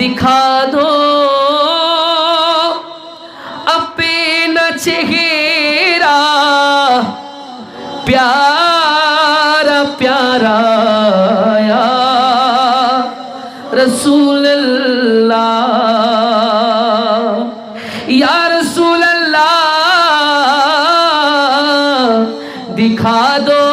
दिखा दो अपना चेहरा प्यारा प्यारा या रसूल अल्लाह या रसूल अल्लाह दिखा दो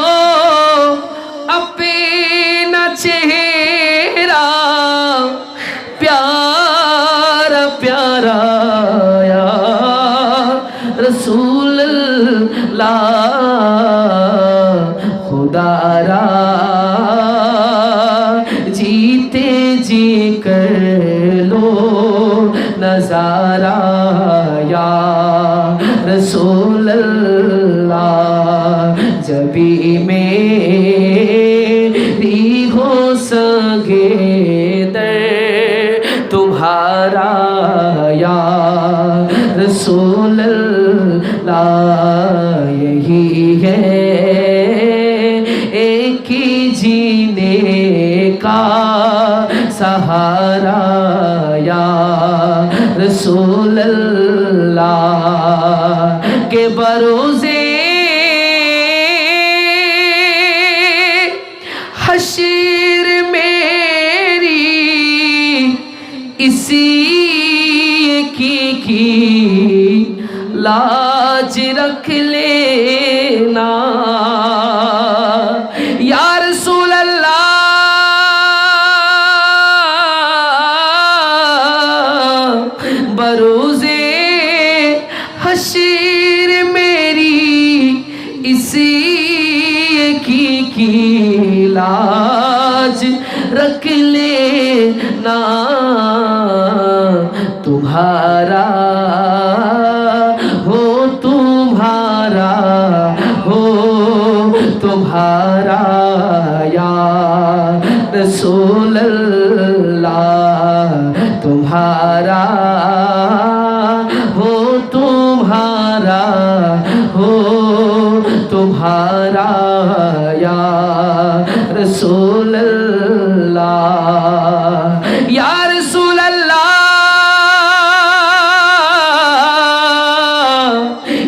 प्यारा प्यारा या रसूल अल्लाह खुदारा जीते जी कर लो नजारा या रसूल अल्लाह जबी मेरी رسول اللہ یہی ہے۔ ایک ہی جینے کا سہارا یا رسول اللہ کے بروزے لاج رکھ لینا۔ یا رسول اللہ بروز حشیر میری اسی کی, کی لاج رکھ لینا۔ तुम्हारा हो तुम्हारा हो तुम्हारा या रसूल अल्लाह तुम्हारा हो तुम्हारा हो तुम्हारा या रसूल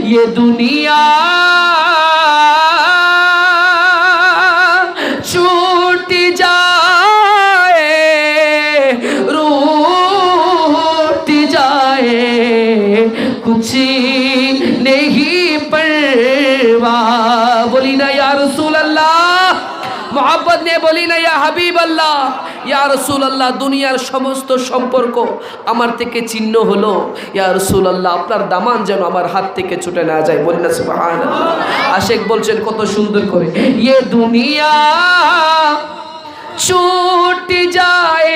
ये दुनिया छूट जाए रूठ जाए कुछ মোহাম্মদ নিয়ে বলি না ইয়া হাবিব আল্লাহ ইয়া রসুল আল্লাহ দুনিয়ার সমস্ত সম্পর্ক আমার থেকে চিহ্ন হলো ইয়া রসুল আল্লাহ আপনার দামান যেন আমার হাত থেকে ছুটে না যায় বলি না সুবহান আশেক বলছেন কত সুন্দর করে ইয়ে দুনিয়া ছুট যায়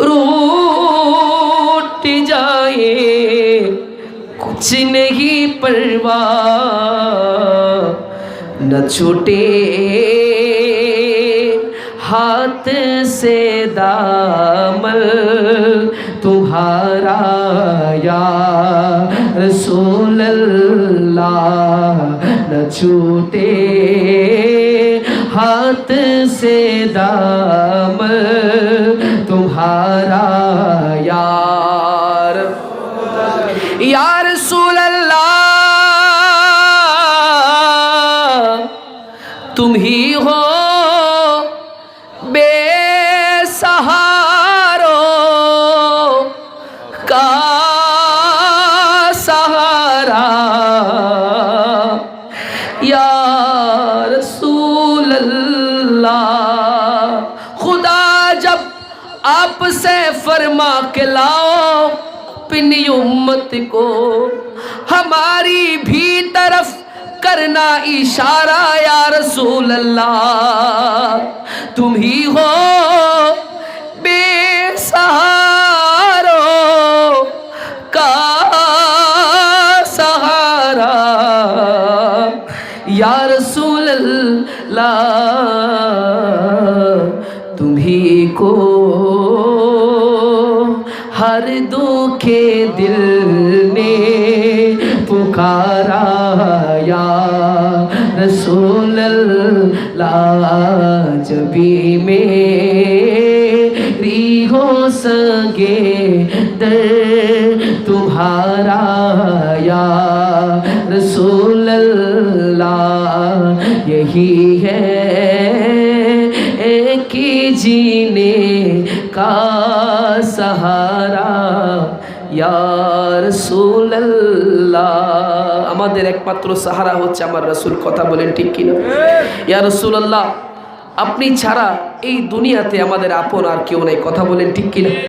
रूठ जाए कुछ नहीं परवाह न छूटे ہاتھ سے دامل تمہارا یا رسول اللہ نہ چھوٹے ہاتھ سے دامل تمہارا یار یا رسول اللہ تم ہی ہو رسول اللہ۔ خدا جب آپ سے فرما کے لاؤ اپنی امت کو، ہماری بھی طرف کرنا اشارہ، یا رسول اللہ، تم ہی ہو لا تمہی کو ہر دکھے دل نے پکارا یا رسول اللہ جبی میں ہو سگے در تمہارا یا रसूल अल्लाह यही है एक ही जीने का सहारा ইয়া রাসূলুল্লাহ আমাদের একমাত্র সাহারা হচ্ছে আমার রাসূল কথা বলেন ঠিক কিনা ইয়া রাসূলুল্লাহ আপনি ছাড়া এই দুনিয়াতে আমাদের আপন আর কেউ নাই কথা বলেন ঠিক কিনা